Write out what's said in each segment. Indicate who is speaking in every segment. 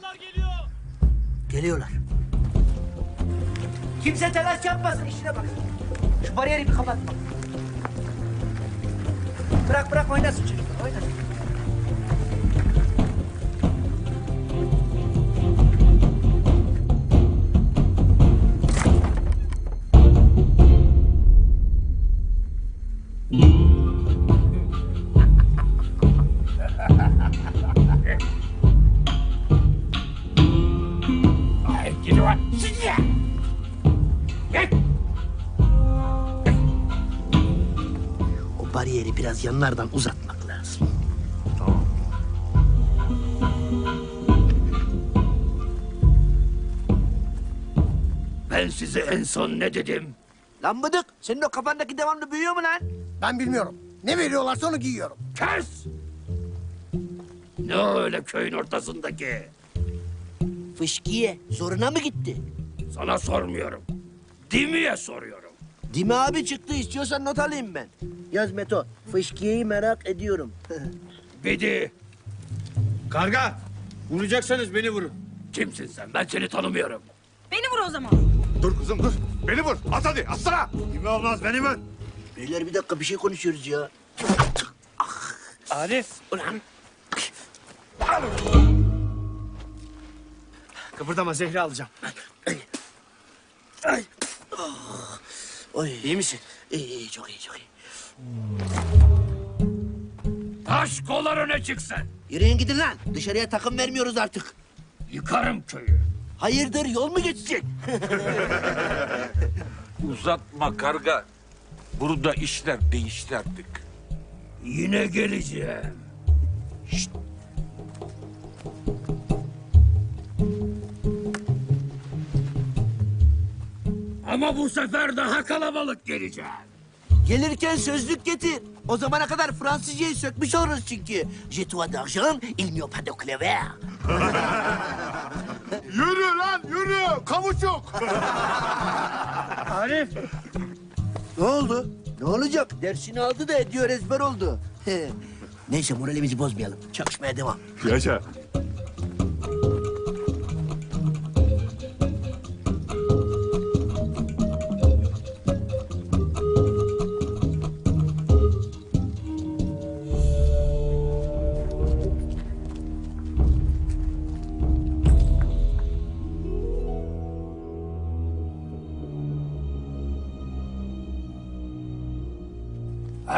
Speaker 1: Almanlar geliyor.
Speaker 2: Geliyorlar. Kimse telaş yapmasın işine bak. Şu bariyeri bir kapat bak. Bırak bırak oynasın çocuklar oynasın. Biraz yanlardan uzatmak lazım.
Speaker 3: Ben size en son ne dedim?
Speaker 2: Lan bıdık senin o kafandaki devamlı büyüyor mu lan?
Speaker 4: Ben bilmiyorum. Ne veriyorlarsa onu giyiyorum.
Speaker 3: Kes! Ne öyle köyün ortasındaki?
Speaker 2: Fışkiye zoruna mı gitti?
Speaker 3: Sana sormuyorum. Dimi'ye soruyorum.
Speaker 2: Dimi abi çıktı istiyorsan not alayım ben. Yaz Meto. Fışkiye'yi merak ediyorum.
Speaker 3: Bedi,
Speaker 1: Karga. Vuracaksanız beni vurun.
Speaker 3: kimsin sen? Ben seni tanımıyorum.
Speaker 5: Beni vur o zaman.
Speaker 6: Dur kızım dur. Beni vur. At hadi atsana.
Speaker 1: Kimi olmaz beni vur.
Speaker 2: Beyler bir dakika bir şey konuşuyoruz ya.
Speaker 1: Arif.
Speaker 2: Ulan.
Speaker 1: Kıpırdama Zehri alacağım.
Speaker 2: Oy.
Speaker 1: İyi misin?
Speaker 2: İyi iyi çok iyi çok iyi.
Speaker 3: Taş kollar öne çıksın.
Speaker 2: Yürüyün gidin lan. Dışarıya takım vermiyoruz artık.
Speaker 3: Yıkarım köyü.
Speaker 2: Hayırdır yol mu geçecek?
Speaker 7: Uzatma karga. Burada işler değişti artık.
Speaker 3: Yine geleceğim. Ama bu sefer daha kalabalık geleceğim.
Speaker 2: Gelirken sözlük getir. O zamana kadar Fransızcayı sökmüş oluruz çünkü. Je toi d'argent, il n'y a pas de claver.
Speaker 6: Yürü lan yürü. Kavuçuk.
Speaker 1: Arif.
Speaker 2: Ne oldu? Ne olacak? Dersini aldı da ediyor ezber oldu. Neyse moralimizi bozmayalım. Çalışmaya devam.
Speaker 6: Yaşa.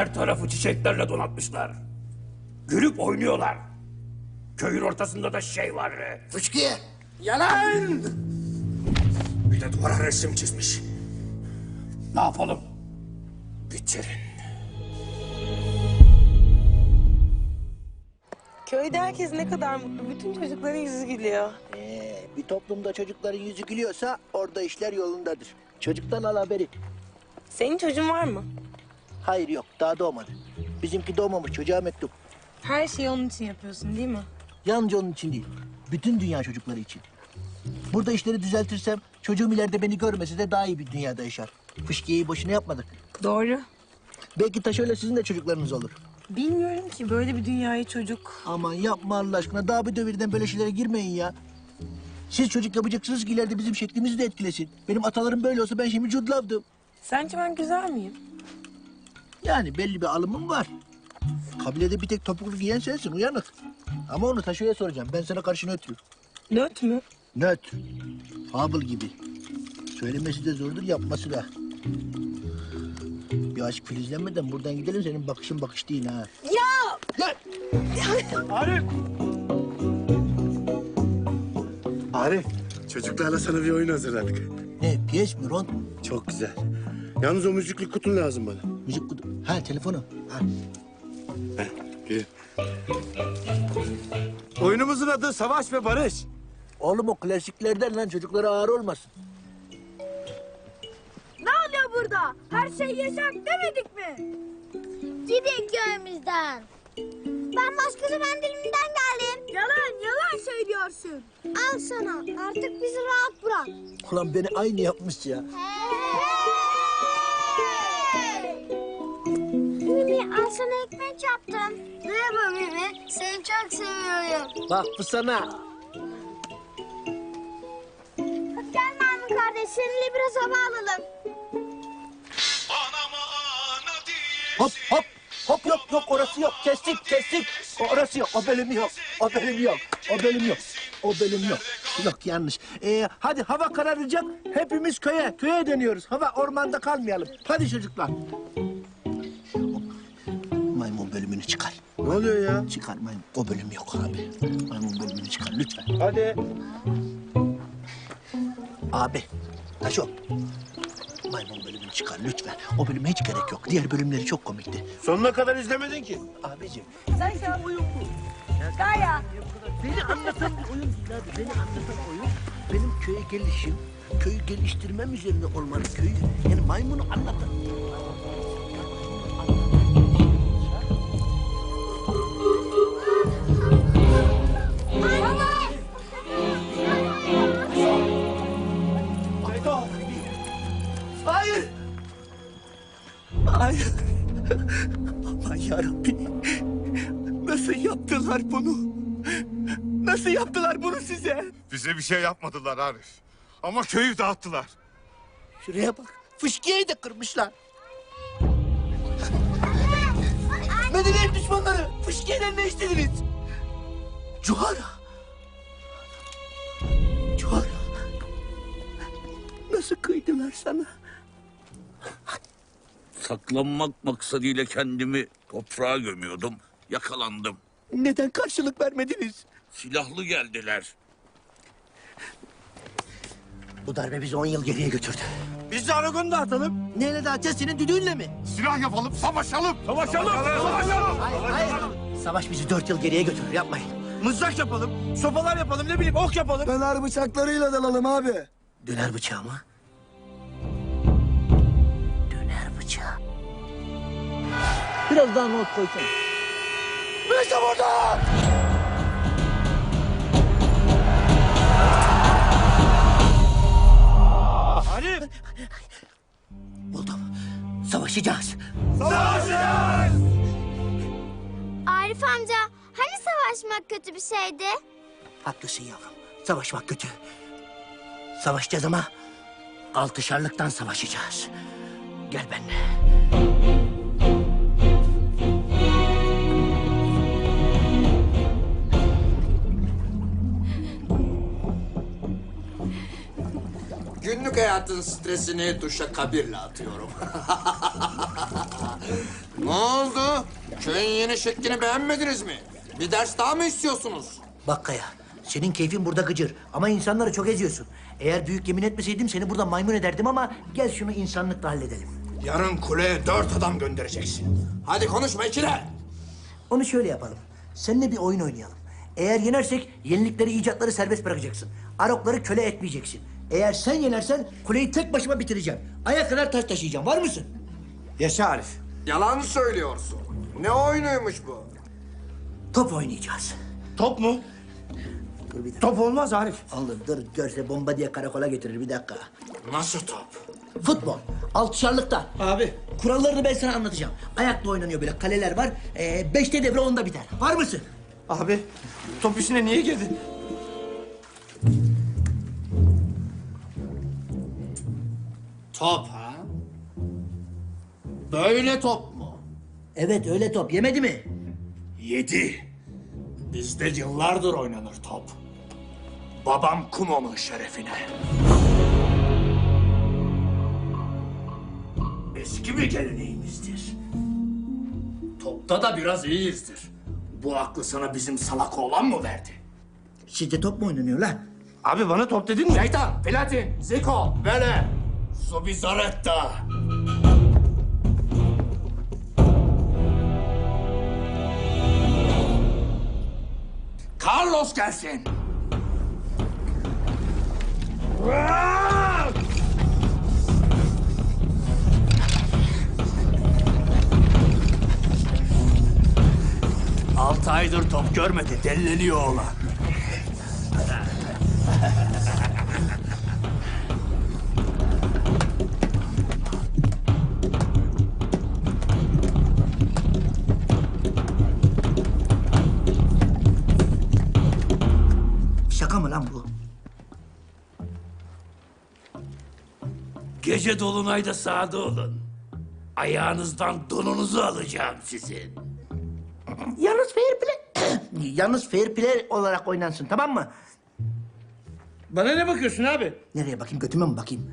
Speaker 3: Her tarafı çiçeklerle donatmışlar. Gülüp oynuyorlar. Köyün ortasında da şey var.
Speaker 4: Fışkiye.
Speaker 3: Yalan! Bir de duvara resim çizmiş. Ne yapalım? Bitirin.
Speaker 5: Köyde herkes ne kadar mutlu. Bütün çocukların yüzü gülüyor.
Speaker 2: Ee, bir toplumda çocukların yüzü gülüyorsa orada işler yolundadır. Çocuktan al haberi.
Speaker 5: Senin çocuğun var mı?
Speaker 2: Hayır yok daha doğmadı. Bizimki doğmamış çocuğa mektup.
Speaker 5: Her şeyi onun için yapıyorsun değil mi?
Speaker 2: Yalnızca onun için değil. Bütün dünya çocukları için. Burada işleri düzeltirsem çocuğum ileride beni görmese de daha iyi bir dünyada yaşar. Fışkiyeyi boşuna yapmadık.
Speaker 5: Doğru.
Speaker 2: Belki taşöyle sizin de çocuklarınız olur.
Speaker 5: Bilmiyorum ki böyle bir dünyayı çocuk.
Speaker 2: Aman yapma Allah aşkına. Daha bir devirden böyle şeylere girmeyin ya. Siz çocuk yapacaksınız ki ileride bizim şeklimizi de etkilesin. Benim atalarım böyle olsa ben şimdi cudlavdım.
Speaker 5: Sence ben güzel miyim?
Speaker 2: Yani belli bir alımım var. Kabilede bir tek topuklu giyen sensin uyanık. Ama onu taşoya soracağım. Ben sana karşı nötrüm.
Speaker 5: Nöt mü?
Speaker 2: Nöt. Fable gibi. Söylemesi de zordur yapması da. Bir aşk filizlenmeden buradan gidelim senin bakışın bakış değil ha.
Speaker 5: Ya!
Speaker 2: Gel.
Speaker 1: Arif.
Speaker 6: Arif. Çocuklarla sana bir oyun hazırladık.
Speaker 2: Ne piyes mi Ron?
Speaker 6: Çok güzel. Yalnız o müzikli kutun lazım bana.
Speaker 2: Müzik kutu. Ha telefonu. Ha.
Speaker 6: Gel.
Speaker 1: Oyunumuzun adı Savaş ve Barış.
Speaker 2: Oğlum o klasiklerden lan çocuklara ağır olmasın.
Speaker 8: Ne oluyor burada? Her şey yaşak demedik mi? Gidin köyümüzden. Ben başkası mendilinden geldim. Yalan yalan söylüyorsun. Al sana artık bizi rahat bırak.
Speaker 2: Ulan beni aynı yapmış ya.
Speaker 8: Mimi al sana ekmek yaptım. Merhaba Mimi. Seni çok seviyorum.
Speaker 2: Bak bu sana.
Speaker 8: Hadi gel Mermi kardeş. Seninle biraz hava alalım.
Speaker 2: Hop hop. Hop yok yok orası yok. Kestik kestik. Orası yok. O bölüm yok. O bölüm yok. O bölüm yok. O bölüm yok. Yok yanlış. Ee, hadi hava kararacak. Hepimiz köye. Köye dönüyoruz. Hava ormanda kalmayalım. Hadi çocuklar. Maymun bölümünü çıkar.
Speaker 6: Ne oluyor ya?
Speaker 2: Çıkar maymun. O bölüm yok abi. Maymun bölümünü çıkar lütfen.
Speaker 6: Hadi.
Speaker 2: Abi. Taşo. Maymun bölümünü çıkar lütfen. O bölüme hiç gerek yok. Diğer bölümleri çok komikti.
Speaker 6: Sonuna kadar izlemedin ki.
Speaker 2: Abicim.
Speaker 8: Gaya.
Speaker 2: Beni anlatan bir oyun değil abi. Beni anlatan oyun benim köye gelişim, köyü geliştirmem üzerine olmalı. Köyü yani maymunu anlatan. Yaptılar bunu? Nasıl yaptılar bunu size?
Speaker 6: Bize bir şey yapmadılar Arif. Ama köyü dağıttılar.
Speaker 2: Şuraya bak. Fışkiyeyi de kırmışlar. Medeniyet düşmanları. Fışkiyeden ne istediniz? Cuhara. Cuhara. Nasıl kıydılar sana?
Speaker 7: Saklanmak maksadıyla kendimi toprağa gömüyordum. Yakalandım.
Speaker 2: Neden karşılık vermediniz?
Speaker 7: Silahlı geldiler.
Speaker 2: Bu darbe bizi on yıl geriye götürdü.
Speaker 1: Biz de Aragon'u dağıtalım.
Speaker 2: Neyle dağıtacağız senin düdüğünle mi?
Speaker 6: Silah yapalım, savaşalım.
Speaker 1: Savaşalım. Savaşalım.
Speaker 2: Hayır, hayır. Savaş bizi dört yıl geriye götürür. Yapmayın.
Speaker 1: Mızrak yapalım. Sopalar yapalım. Ne bileyim ok yapalım.
Speaker 4: Döner bıçaklarıyla dalalım abi.
Speaker 2: Döner bıçağı mı? Döner bıçağı. Biraz daha not koysana.
Speaker 4: İşte burada.
Speaker 1: Arif.
Speaker 2: Buldum. Savaşacağız.
Speaker 8: Arif amca hani savaşmak kötü bir şeydi?
Speaker 2: Haklısın yavrum. Savaşmak kötü. Savaşacağız ama altışarlıktan savaşacağız. Gel benimle.
Speaker 9: Günlük hayatın stresini duşa kabirle atıyorum. ne oldu? Köyün yeni şeklini beğenmediniz mi? Bir ders daha mı istiyorsunuz?
Speaker 2: Bak Kaya, senin keyfin burada gıcır ama insanları çok eziyorsun. Eğer büyük yemin etmeseydim seni burada maymun ederdim ama gel şunu insanlıkla halledelim.
Speaker 9: Yarın kuleye dört adam göndereceksin. Hadi konuşma ikile.
Speaker 2: Onu şöyle yapalım. Seninle bir oyun oynayalım. Eğer yenersek yenilikleri, icatları serbest bırakacaksın. Arokları köle etmeyeceksin. Eğer sen yenersen kuleyi tek başıma bitireceğim. Aya kadar taş taşıyacağım. Var mısın?
Speaker 1: Yaşa Arif.
Speaker 9: Yalan söylüyorsun. Ne oyunuymuş bu?
Speaker 2: Top oynayacağız.
Speaker 1: Top mu?
Speaker 2: Dur bir dakika.
Speaker 1: Top olmaz Arif.
Speaker 2: Olur dur görse bomba diye karakola getirir bir dakika.
Speaker 9: Nasıl top?
Speaker 2: Futbol. Altışarlıkta.
Speaker 1: Abi.
Speaker 2: Kurallarını ben sana anlatacağım. Ayakla oynanıyor böyle kaleler var. Ee, beşte devre onda biter. Var mısın?
Speaker 1: Abi. Top işine niye girdin?
Speaker 9: Top ha? Böyle top mu?
Speaker 2: Evet öyle top. Yemedi mi?
Speaker 9: Yedi. Bizde yıllardır oynanır top. Babam Kumo'nun şerefine. Eski bir geleneğimizdir. Topta da biraz iyiyizdir. Bu aklı sana bizim salak oğlan mı verdi?
Speaker 2: Sizde top mu oynanıyor lan?
Speaker 1: Abi bana top dedin mi?
Speaker 9: Şeytan, Platin, Ziko, Vele, Subizaretta. Carlos gelsin. Altı aydır top görmedi, delleniyor oğlan.
Speaker 3: Gece dolunayda sağda olun. Ayağınızdan donunuzu alacağım sizin.
Speaker 2: Yalnız fair play... Yalnız fair play olarak oynansın tamam mı?
Speaker 1: Bana ne bakıyorsun abi?
Speaker 2: Nereye bakayım götüme mi bakayım?